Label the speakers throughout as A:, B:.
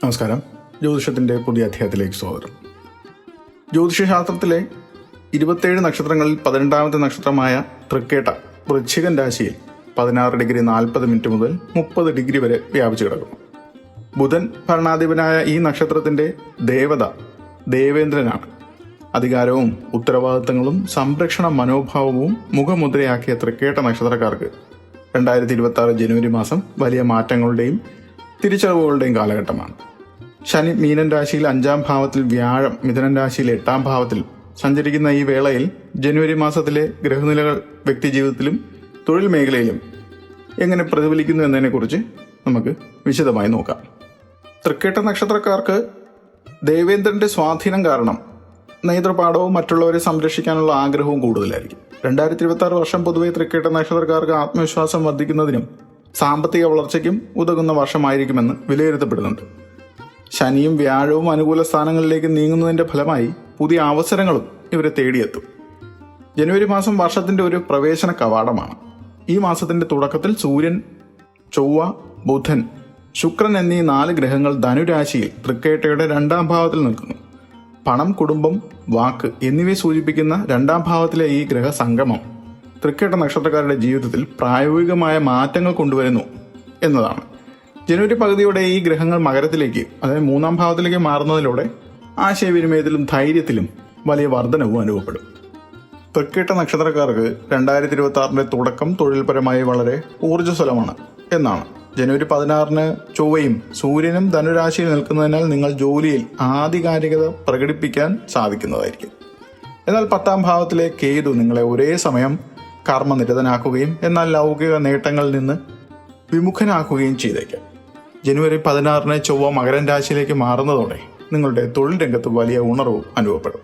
A: നമസ്കാരം. ജ്യോതിഷത്തിന്റെ പുതിയ അധ്യായത്തിലേക്ക് സ്വാഗതം. ജ്യോതിഷശാസ്ത്രത്തിലെ ഇരുപത്തേഴ് നക്ഷത്രങ്ങളിൽ പതിനെട്ടാമത്തെ നക്ഷത്രമായ തൃക്കേട്ട വൃശ്ചികൻ രാശിയിൽ പതിനാറ് ഡിഗ്രി നാൽപ്പത് മിനിറ്റ് മുതൽ മുപ്പത് ഡിഗ്രി വരെ വ്യാപിച്ചു കിടക്കും ബുധൻ ഭരണാധിപനായ ഈ നക്ഷത്രത്തിന്റെ ദേവത ദേവേന്ദ്രനാണ്. അധികാരവും ഉത്തരവാദിത്തങ്ങളും സംരക്ഷണ മനോഭാവവും മുഖമുദ്രയാക്കിയ തൃക്കേട്ട നക്ഷത്രക്കാർക്ക് രണ്ടായിരത്തി ഇരുപത്തി ആറ് ജനുവരി മാസം വലിയ മാറ്റങ്ങളുടെയും തിരിച്ചറിവുകളുടെയും കാലഘട്ടമാണ്. ശനി മീനൻ രാശിയിൽ അഞ്ചാം ഭാവത്തിൽ വ്യാഴം മിഥുനൻ രാശിയിൽ എട്ടാം ഭാവത്തിൽ സഞ്ചരിക്കുന്ന ഈ വേളയിൽ ജനുവരി മാസത്തിലെ ഗ്രഹനിലകൾ വ്യക്തിജീവിതത്തിലും തൊഴിൽ മേഖലയിലും എങ്ങനെ പ്രതിഫലിക്കുന്നു എന്നതിനെക്കുറിച്ച് നമുക്ക് വിശദമായി നോക്കാം. തൃക്കേട്ട നക്ഷത്രക്കാർക്ക് ദേവേന്ദ്രന്റെ സ്വാധീനം കാരണം നേതൃപാഠവും മറ്റുള്ളവരെ സംരക്ഷിക്കാനുള്ള ആഗ്രഹവും കൂടുതലായിരിക്കും. രണ്ടായിരത്തി ഇരുപത്തി ആറ് വർഷം പൊതുവെ തൃക്കേട്ട നക്ഷത്രക്കാർക്ക് ആത്മവിശ്വാസം വർദ്ധിക്കുന്നതിനും സാമ്പത്തിക വളർച്ചയ്ക്കും ഉതകുന്ന വർഷമായിരിക്കുമെന്ന് വിലയിരുത്തപ്പെടുന്നുണ്ട്. ശനിയും വ്യാഴവും അനുകൂല സ്ഥാനങ്ങളിലേക്ക് നീങ്ങുന്നതിന്റെ ഫലമായി പുതിയ അവസരങ്ങളും ഇവരെ തേടിയെത്തും. ജനുവരി മാസം വർഷത്തിന്റെ ഒരു പ്രവേശന കവാടമാണ്. ഈ മാസത്തിന്റെ തുടക്കത്തിൽ സൂര്യൻ ചൊവ്വ ബുധൻ ശുക്രൻ എന്നീ നാല് ഗ്രഹങ്ങൾ ധനുരാശിയിൽ തൃക്കേട്ടയുടെ രണ്ടാം ഭാവത്തിൽ നിൽക്കുന്നു. പണം കുടുംബം വാക്ക് എന്നിവയെ സൂചിപ്പിക്കുന്ന രണ്ടാം ഭാവത്തിലെ ഈ ഗ്രഹ സംഗമം തൃക്കേട്ട നക്ഷത്രക്കാരുടെ ജീവിതത്തിൽ പ്രായോഗികമായ മാറ്റങ്ങൾ കൊണ്ടുവരുന്നു എന്നതാണ്. ജനുവരി പകുതിയോടെ ഈ ഗ്രഹങ്ങൾ മകരത്തിലേക്ക് അതായത് മൂന്നാം ഭാവത്തിലേക്ക് മാറുന്നതിലൂടെ ആശയവിനിമയത്തിലും ധൈര്യത്തിലും വലിയ വർധനവും അനുഭവപ്പെടും. തൃക്കേട്ട നക്ഷത്രക്കാർക്ക് രണ്ടായിരത്തി ഇരുപത്തി ആറിന്റെ തുടക്കം തൊഴിൽപരമായി വളരെ ഊർജസ്വലമാണ് എന്നാണ്. ജനുവരി പതിനാറിന് ചൊവ്വയും സൂര്യനും ധനുരാശിയിൽ നിൽക്കുന്നതിനാൽ നിങ്ങൾ ജോലിയിൽ ആധികാരികത പ്രകടിപ്പിക്കാൻ സാധിക്കുന്നതായിരിക്കും. എന്നാൽ പത്താം ഭാവത്തിലെ കേതു നിങ്ങളെ ഒരേ സമയം കർമ്മനിരതനാക്കുകയും എന്നാൽ ലൗകിക നേട്ടങ്ങളിൽ നിന്ന് വിമുഖനാക്കുകയും ചെയ്തേക്കാം. ജനുവരി പതിനാറിന് ചൊവ്വ മകരം രാശിയിലേക്ക് മാറുന്നതോടെ നിങ്ങളുടെ തൊഴിൽ രംഗത്ത് വലിയ ഉണർവും അനുഭവപ്പെടും.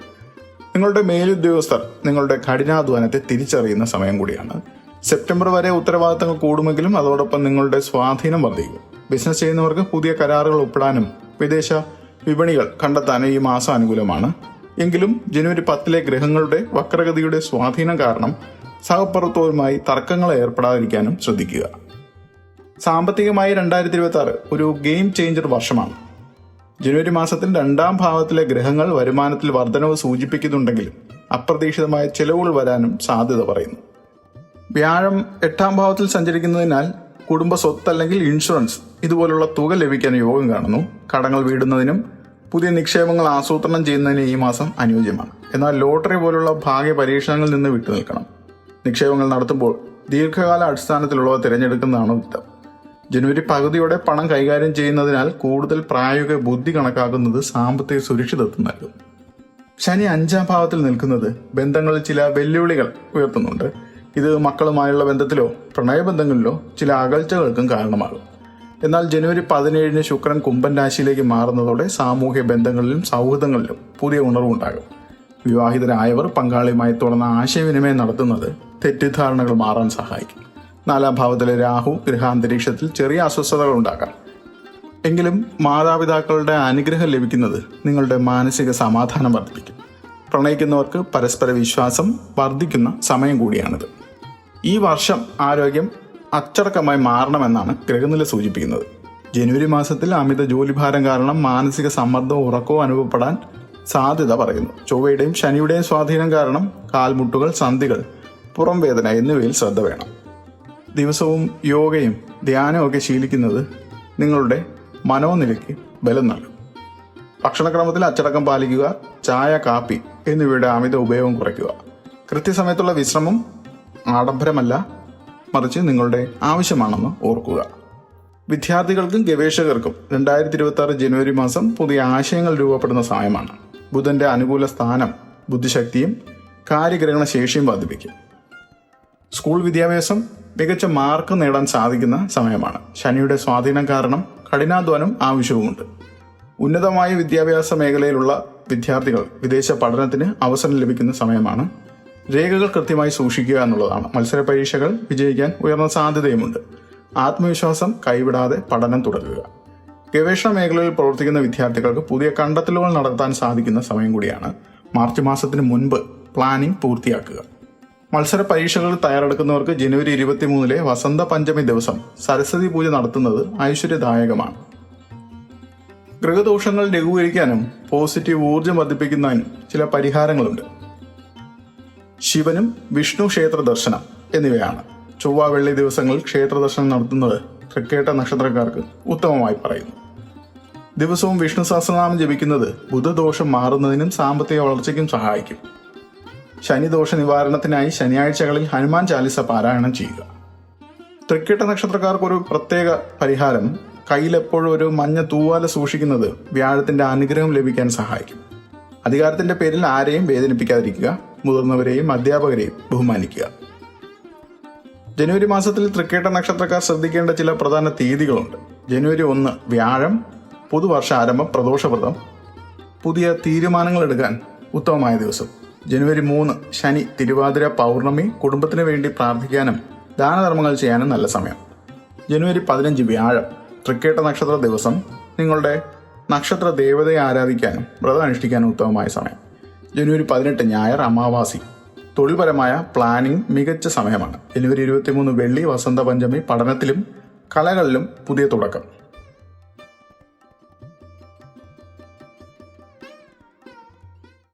A: നിങ്ങളുടെ മേലുദ്യോഗസ്ഥർ നിങ്ങളുടെ കഠിനാധ്വാനത്തെ തിരിച്ചറിയുന്ന സമയം കൂടിയാണ്. സെപ്റ്റംബർ വരെ ഉത്തരവാദിത്തങ്ങൾ കൂടുമെങ്കിലും അതോടൊപ്പം നിങ്ങളുടെ സ്വാധീനം വർദ്ധിക്കും. ബിസിനസ് ചെയ്യുന്നവർക്ക് പുതിയ കരാറുകൾ ഒപ്പിടാനും വിദേശ വിപണികൾ കണ്ടെത്താനും ഈ മാസം അനുകൂലമാണ്. എങ്കിലും ജനുവരി പത്തിലെ ഗ്രഹങ്ങളുടെ വക്രഗതിയുടെ സ്വാധീനം കാരണം സഹപ്രവർത്തകരുമായി തർക്കങ്ങൾ ഏർപ്പെടാതിരിക്കാനും ശ്രദ്ധിക്കുക. സാമ്പത്തികമായി രണ്ടായിരത്തി ഇരുപത്തി ആറ് ഒരു ഗെയിം ചേഞ്ചർ വർഷമാണ്. ജനുവരി മാസത്തിൽ രണ്ടാം ഭാവത്തിലെ ഗ്രഹങ്ങൾ വരുമാനത്തിൽ വർധനവ് സൂചിപ്പിക്കുന്നുണ്ടെങ്കിലും അപ്രതീക്ഷിതമായ ചെലവുകൾ വരാനും സാധ്യത പറയുന്നു. വ്യാഴം എട്ടാം ഭാവത്തിൽ സഞ്ചരിക്കുന്നതിനാൽ കുടുംബ സ്വത്ത് അല്ലെങ്കിൽ ഇൻഷുറൻസ് ഇതുപോലുള്ള തുക ലഭിക്കാൻ യോഗം കാണുന്നു. കടങ്ങൾ വീടുന്നതിനും പുതിയ നിക്ഷേപങ്ങൾ ആസൂത്രണം ചെയ്യുന്നതിന് ഈ മാസം അനുയോജ്യമാണ്. എന്നാൽ ലോട്ടറി പോലുള്ള ഭാഗ്യ പരീക്ഷണങ്ങളിൽ നിന്ന് വിട്ടുനിൽക്കണം. നിക്ഷേപങ്ങൾ നടത്തുമ്പോൾ ദീർഘകാല അടിസ്ഥാനത്തിലുള്ളവ തിരഞ്ഞെടുക്കുന്നതാണ് ഉത്തം ജനുവരി പകുതിയോടെ പണം കൈകാര്യം ചെയ്യുന്നതിനാൽ കൂടുതൽ പ്രായോഗിക ബുദ്ധി കണക്കാക്കുന്നത് സാമ്പത്തിക സുരക്ഷിതത്വം നൽകും. ശനി അഞ്ചാം ഭാവത്തിൽ നിൽക്കുന്നത് ബന്ധങ്ങളിൽ ചില വെല്ലുവിളികൾ ഉയർത്തുന്നുണ്ട്. ഇത് മക്കളുമായുള്ള ബന്ധത്തിലോ പ്രണയബന്ധങ്ങളിലോ ചില അകൽച്ചകൾക്കും കാരണമാകും. എന്നാൽ ജനുവരി പതിനേഴിന് ശുക്രൻ കുംഭൻ രാശിയിലേക്ക് മാറുന്നതോടെ സാമൂഹ്യ ബന്ധങ്ങളിലും സൗഹൃദങ്ങളിലും പുതിയ ഉണർവുണ്ടാകും. വിവാഹിതരായവർ പങ്കാളിയുമായി തുറന്ന ആശയവിനിമയം നടത്തുന്നത് തെറ്റിദ്ധാരണകൾ മാറാൻ സഹായിക്കും. നാലാം ഭാവത്തിലെ രാഹു ഗൃഹാന്തരീക്ഷത്തിൽ ചെറിയ അസ്വസ്ഥതകൾ ഉണ്ടാക്കാം. എങ്കിലും മാതാപിതാക്കളുടെ അനുഗ്രഹം ലഭിക്കുന്നത് നിങ്ങളുടെ മാനസിക സമാധാനം വർദ്ധിപ്പിക്കും. പ്രണയിക്കുന്നവർക്ക് പരസ്പര വിശ്വാസം വർദ്ധിക്കുന്ന സമയം കൂടിയാണിത്. ഈ വർഷം ആരോഗ്യം അച്ചടക്കമായി മാറണമെന്നാണ് ഗ്രഹനില സൂചിപ്പിക്കുന്നത്. ജനുവരി മാസത്തിൽ അമിത ജോലിഭാരം കാരണം മാനസിക സമ്മർദ്ദവും ഉറക്കവും അനുഭവപ്പെടാൻ സാധ്യത പറയുന്നു. ചൊവ്വയുടെയും ശനിയുടെയും സ്വാധീനം കാരണം കാൽമുട്ടുകൾ സന്ധികൾ പുറം വേദന എന്നിവയിൽ ശ്രദ്ധ വേണം. ദിവസവും യോഗയും ധ്യാനവും ഒക്കെ ശീലിക്കുന്നത് നിങ്ങളുടെ മനോനിലയ്ക്ക് ബലം നൽകും. ഭക്ഷണക്രമത്തിൽ അച്ചടക്കം പാലിക്കുക ചായ കാപ്പി എന്നിവയുടെ അമിത ഉപയോഗം കുറയ്ക്കുക. കൃത്യസമയത്തുള്ള വിശ്രമം ആഡംബരമല്ല മറിച്ച് നിങ്ങളുടെ ആവശ്യമാണെന്ന് ഓർക്കുക. വിദ്യാർത്ഥികൾക്കും ഗവേഷകർക്കും രണ്ടായിരത്തി ഇരുപത്തി ജനുവരി മാസം പുതിയ ആശയങ്ങൾ രൂപപ്പെടുന്ന സമയമാണ്. ബുധന്റെ അനുകൂല സ്ഥാനം ബുദ്ധിശക്തിയും കാര്യഗ്രഹണ ശേഷിയും വർദ്ധിപ്പിക്കും. സ്കൂൾ വിദ്യാഭ്യാസം മികച്ച മാർക്ക് നേടാൻ സാധിക്കുന്ന സമയമാണ്. ശനിയുടെ സ്വാധീനം കാരണം കഠിനാധ്വാനം ആവശ്യവുമുണ്ട്. ഉന്നതമായ വിദ്യാഭ്യാസ മേഖലയിലുള്ള വിദ്യാർത്ഥികൾ വിദേശ പഠനത്തിന് അവസരം ലഭിക്കുന്ന സമയമാണ്. രേഖകൾ കൃത്യമായി സൂക്ഷിക്കുക എന്നുള്ളതാണ്. മത്സര പരീക്ഷകൾ വിജയിക്കാൻ ഉയർന്ന സാധ്യതയുമുണ്ട്. ആത്മവിശ്വാസം കൈവിടാതെ പഠനം തുടരുക. ഗവേഷണ മേഖലയിൽ പ്രവർത്തിക്കുന്ന വിദ്യാർത്ഥികൾക്ക് പുതിയ കണ്ടെത്തലുകൾ നടത്താൻ സാധിക്കുന്ന സമയം കൂടിയാണ്. മാർച്ച് മാസത്തിന് മുൻപ് പ്ലാനിംഗ് പൂർത്തിയാക്കുക. മത്സര പരീക്ഷകൾ തയ്യാറെടുക്കുന്നവർക്ക് ജനുവരി ഇരുപത്തി മൂന്നിലെ വസന്ത പഞ്ചമി ദിവസം സരസ്വതി പൂജ നടത്തുന്നത് ഐശ്വര്യദായകമാണ്. ഗൃഹദോഷങ്ങൾ ലഘൂകരിക്കാനും പോസിറ്റീവ് ഊർജം വർദ്ധിപ്പിക്കുന്നതിനും ചില പരിഹാരങ്ങളുണ്ട്. ശിവനും വിഷ്ണു ക്ഷേത്ര ദർശനം എന്നിവയാണ്. ചൊവ്വ വെള്ളി ദിവസങ്ങളിൽ ക്ഷേത്ര ദർശനം നടത്തുന്നത് തൃക്കേട്ട നക്ഷത്രക്കാർക്ക് ഉത്തമമായി പറയുന്നു. ദിവസവും വിഷ്ണു സഹസ്രനാമം ജപിക്കുന്നത് ബുധദോഷം മാറുന്നതിനും സാമ്പത്തിക വളർച്ചയ്ക്കും സഹായിക്കും. ശനിദോഷ നിവാരണത്തിനായി ശനിയാഴ്ചകളിൽ ഹനുമാൻ ചാലിസ പാരായണം ചെയ്യുക. തൃക്കേട്ട നക്ഷത്രക്കാർക്ക് ഒരു പ്രത്യേക പരിഹാരം കയ്യിലെപ്പോഴും ഒരു മഞ്ഞ തൂവാല സൂക്ഷിക്കുന്നത് വ്യാഴത്തിന്റെ അനുഗ്രഹം ലഭിക്കാൻ സഹായിക്കും. അധികാരത്തിന്റെ പേരിൽ ആരെയും വേദനിപ്പിക്കാതിരിക്കുക മുതിർന്നവരെയും അധ്യാപകരെയും ബഹുമാനിക്കുക. ജനുവരി മാസത്തിൽ തൃക്കേട്ട നക്ഷത്രക്കാർ ശ്രദ്ധിക്കേണ്ട ചില പ്രധാന തീയതികളുണ്ട്. ജനുവരി ഒന്ന് വ്യാഴം പുതുവർഷ ആരംഭം പ്രദോഷവ്രതം. പുതിയ തീരുമാനങ്ങൾ എടുക്കാൻ ഉത്തമമായ ദിവസം. ജനുവരി മൂന്ന് ശനി തിരുവാതിര പൗർണമി കുടുംബത്തിന് വേണ്ടി പ്രാർത്ഥിക്കാനും ദാനധർമ്മങ്ങൾ ചെയ്യാനും നല്ല സമയം. ജനുവരി പതിനഞ്ച് വ്യാഴം തൃക്കേട്ട നക്ഷത്ര ദിവസം. നിങ്ങളുടെ നക്ഷത്ര ദേവതയെ ആരാധിക്കാനും വ്രതം അനുഷ്ഠിക്കാനും ഉത്തമമായ സമയം. ജനുവരി പതിനെട്ട് ഞായർ അമാവാസി. തൊഴിൽപരമായ പ്ലാനിംഗ് മികച്ച സമയമാണ്. ജനുവരി ഇരുപത്തിമൂന്ന് വെള്ളി വസന്ത പഞ്ചമി പഠനത്തിലും കലകളിലും പുതിയ തുടക്കം.